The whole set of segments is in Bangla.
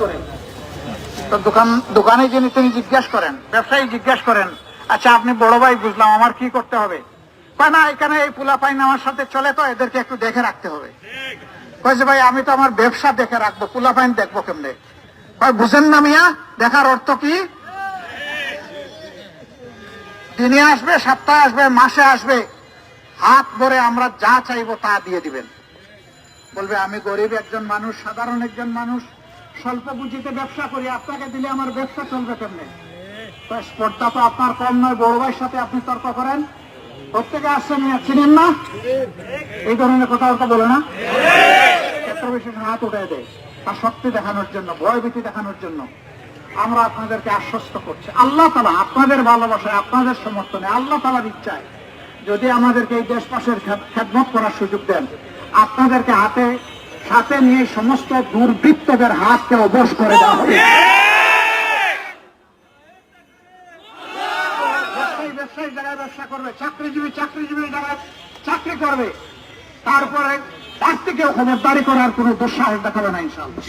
করে তো দোকান, দোকানে যিনি তিনি জিজ্ঞাসা করেন, ব্যবসায়ী জিজ্ঞাসা করেন আচ্ছা আপনি বড় ভাই, বুঝলাম, আমার কি করতে হবে? না, এখানে এই পোলা পাইন আমার সাথে চলে তো, এদেরকে একটু দেখে রাখতে হবে। কয় যে, ভাই, আমি তো আমার ব্যবসা দেখে রাখব পোলা পাইন দেখব কেমনে? কয়, বুঝেন না মিয়া, দেখার অর্থ কি? দিনে আসবে, সপ্তাহে আসবে, মাসে আসবে, হাত ভরে আমরা যা চাইব তা দিয়ে দিবেন। বলবে, আমি গরিব একজন মানুষ, সাধারণ একজন মানুষ স্বল্প পুঁজিতে ব্যবসা করি, আপনাকে দিলে আমার ব্যবসা চলবে কেমনে? স্পর্ধা তো আপনার কম নয়, বড় ভাইয়ের সাথে আপনি তর্ক করেন। প্রত্যেকে আসছেন চিনেন না? এই ধরনের কথাবার্তা বলে না? ক্ষেত্র হাত উঠে দেয়। তার শক্তি দেখানোর জন্য, ভয়ভীতি দেখানোর জন্য আমরা আপনাদেরকে আশ্বস্ত করছি। আল্লাহ তালা আপনাদের ভালোবাসায়, আপনাদের সমর্থনে, আল্লাহ তালার ইচ্ছায় যদি আমাদেরকে এই দেশবাসের খেদমত করার সুযোগ দেন, আপনাদেরকে হাতে সাথে নিয়ে সমস্ত দুর্বৃত্তদের হাতকে অবশ করে দেওয়া হবে। ব্যবসায়ী ব্যবসায়ী ব্যবসা করবে চাকরিজীবী চাকরিজীবী জায়গায় চাকরি করবে। তারপরে তার থেকেও খবরদারি করার কোন দুঃসাহস দেখাবে না ইনশাল্লাহ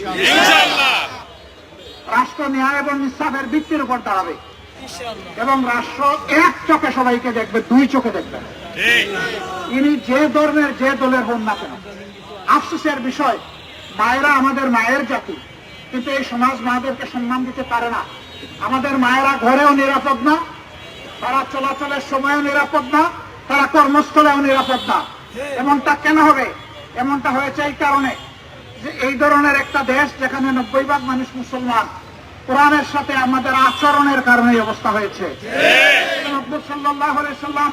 রাষ্ট্র ন্যায় এবং ইনসাফের ভিত্তির উপর দাঁড়াবে। এবং রাষ্ট্র এক চোখে সবাইকে দেখবে দুই চোখে দেখবে। ইনি যে ধর্মের যে দলের না কেন? আফসোসের বিষয় মায়েরা আমাদের মায়ের জাতি কিন্তু এই সমাজ মায়েদেরকে সম্মান দিতে পারে না। আমাদের মায়েরা ঘরেও নিরাপদ না তারা চলাচলের সময়ও নিরাপদ না তারা কর্মস্থলেও নিরাপদ না। এমনটা কেন হবে? এমনটা হয়েছে এই কারণে যে এই ধরনের একটা দেশ যেখানে নব্বই ভাগ মানুষ মুসলমান কোরআনের সাথে আমাদের আচরণের কারণে অবস্থা হয়েছে। সাল্লাহ সাল্লাম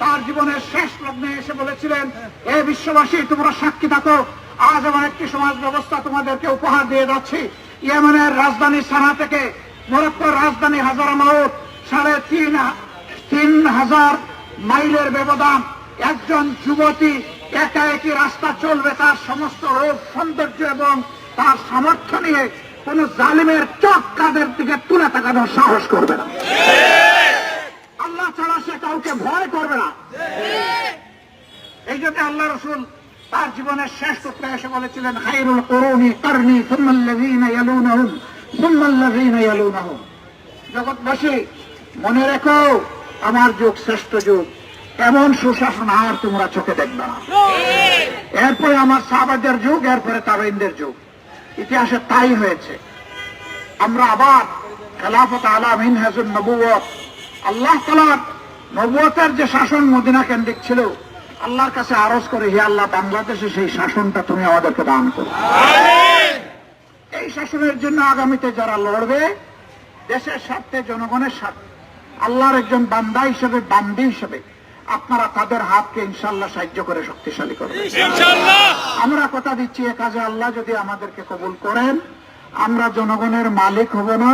তার জীবনের শেষ লগ্নে এসে বলেছিলেন, এ বিশ্ববাসী, তোমরা সাক্ষী থাকো। আজ আমার একটি সমাজ ব্যবস্থা তোমাদেরকে উপহার দিয়ে যাচ্ছি। ইয়েমেনের রাজধানী সানা থেকে মরক্কোর রাজধানী হাজার মাউত, সাড়ে তিন তিন হাজার মাইলের ব্যবধান। একজন যুবতী একা একই রাস্তা চলবে, তার সমস্ত রূপ সৌন্দর্য এবং তার সামর্থ্য নিয়ে কোন জালিমের চোখ কাদের দিকে তুলে তাকানোর সাহস করবে না। ছাড়া সে কাউকে ভয় করবে না। এই জন্য আল্লাহ রসুল তার জীবনের শেষ সূত্রে এসে বলেছিলেন হাইরুল করুনি করনি সুম্মাল্লাযীনা জগৎবাসী, মনে রেখো, আমার যুগ শ্রেষ্ঠ যুগ। এমন সুশাসন আর তোমরা চোখে দেখবে না। এরপরে আমার সাহাবাদের যুগ, এরপরে তাবেইনদের যুগ। ইতিহাসে তাই হয়েছে। আমরা আবার খেলাফত আলাম ইনহাজুল নবুয়ত আল্লাহ তালার নবুয়তের যে শাসন মদিনা কেন্দ্রিক ছিল আল্লাহর কাছে আরজ করে হে আল্লাহ বাংলাদেশে সেই শাসনটা তুমি আমাদেরকে দান করো। এই শাসনের জন্য আগামীতে যারা লড়বে দেশের স্বার্থে জনগণের স্বার্থে আল্লাহর একজন বান্দা হিসেবে বান্দি হিসেবে আপনারা তাদের হাতকে ইনশাল্লাহ সাহায্য করে শক্তিশালী করবেন। আমরা কথা দিচ্ছি এ কাজে আল্লাহ যদি আমাদেরকে কবুল করেন আমরা জনগণের মালিক হব না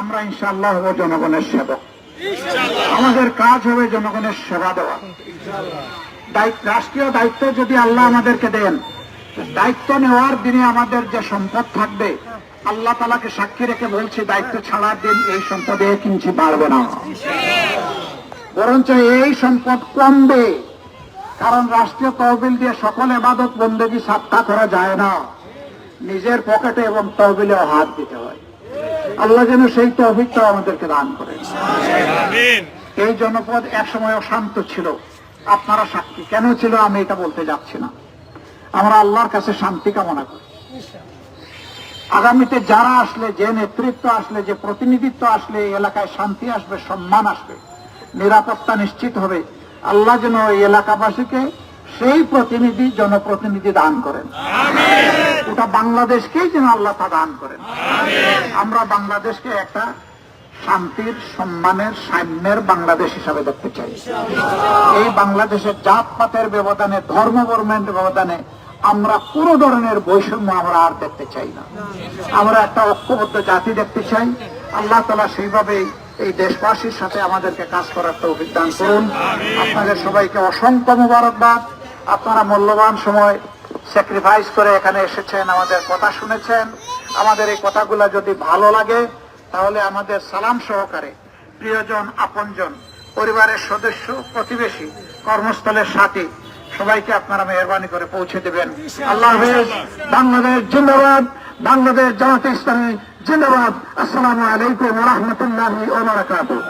আমরা ইনশাল্লাহ হব জনগণের সেবক। আমাদের কাজ হবে জনগণের সেবা দেওয়া। দায়িত্ব রাষ্ট্রীয় দায়িত্ব যদি আল্লাহ আমাদেরকে দেন দায়িত্ব নেওয়ার দিনে আমাদের যে সম্পদ থাকবে, আল্লাহ তালাকে সাক্ষী রেখে বলছি, দায়িত্ব ছাড়ার দিন এই সম্পদে কিঞ্চি বাড়বে না। বরঞ্চ এই সম্পদ কমবে, কারণ রাষ্ট্রীয় তহবিল দিয়ে সকল এবাদত বন্দেগী সাক্ষা করা যায় না। নিজের পকেটে এবং তহবিলেও হাত দিতে হয়। আল্লাহ যেন সেই তহবিলটা আমাদেরকে দান করে। এই জনপদ একসময় শান্ত ছিল। আপনারা সাক্ষী। কেন ছিল আমি এটা বলতে যাচ্ছি না। আমরা আল্লাহর কাছে শান্তি কামনা করি। আগামীতে যারা আসলে যে নেতৃত্ব আসলে যে প্রতিনিধিত্ব আসলে এই এলাকায় শান্তি আসবে সম্মান আসবে নিরাপত্তা নিশ্চিত হবে আল্লাহ যেন এই এলাকাবাসীকে সেই প্রতিনিধি জনপ্রতিনিধি দান করেন। ওটা বাংলাদেশকেই যেন আল্লাহ তা দান করেন। আমরা বাংলাদেশকে একটা শান্তির সম্মানের সাম্যের বাংলাদেশ হিসাবে দেখতে চাই। এই বাংলাদেশের জাতপাতের ব্যবধানে ধর্ম বর্মের ব্যবধানে আমরা কোনো ধরনের বৈষম্য আমরা আর দেখতে চাই না। আমরা একটা ঐক্যবদ্ধ জাতি দেখতে চাই। আল্লাহ তালা সেইভাবে এই দেশবাসীর সাথে আমাদেরকে কাজ করার তো অভিজ্ঞান করুন। আপনাদের সবাইকে অসংখ্য মুবারকবাদ। আপনারা মূল্যবান সময় স্যাক্রিফাইস করে এখানে এসেছেন, আমাদের কথা শুনেছেন। আমাদের এই কথাগুলো যদি ভালো লাগে, তাহলে আমাদের সালাম সহকারে প্রিয়জন, আপনজন, পরিবারের সদস্য, প্রতিবেশী, কর্মস্থলের সাথী, সবাইকে আপনারা মেহরবানি করে পৌঁছে দেবেন। আল্লাহ বাংলাদেশ জিন্দাবাদ। বাংলাদেশ জামাতে ইসলামী জিন্দাবাদ। আসসালামু আলাইকুম রহমতুল্লাহ ওবরাকাতুহ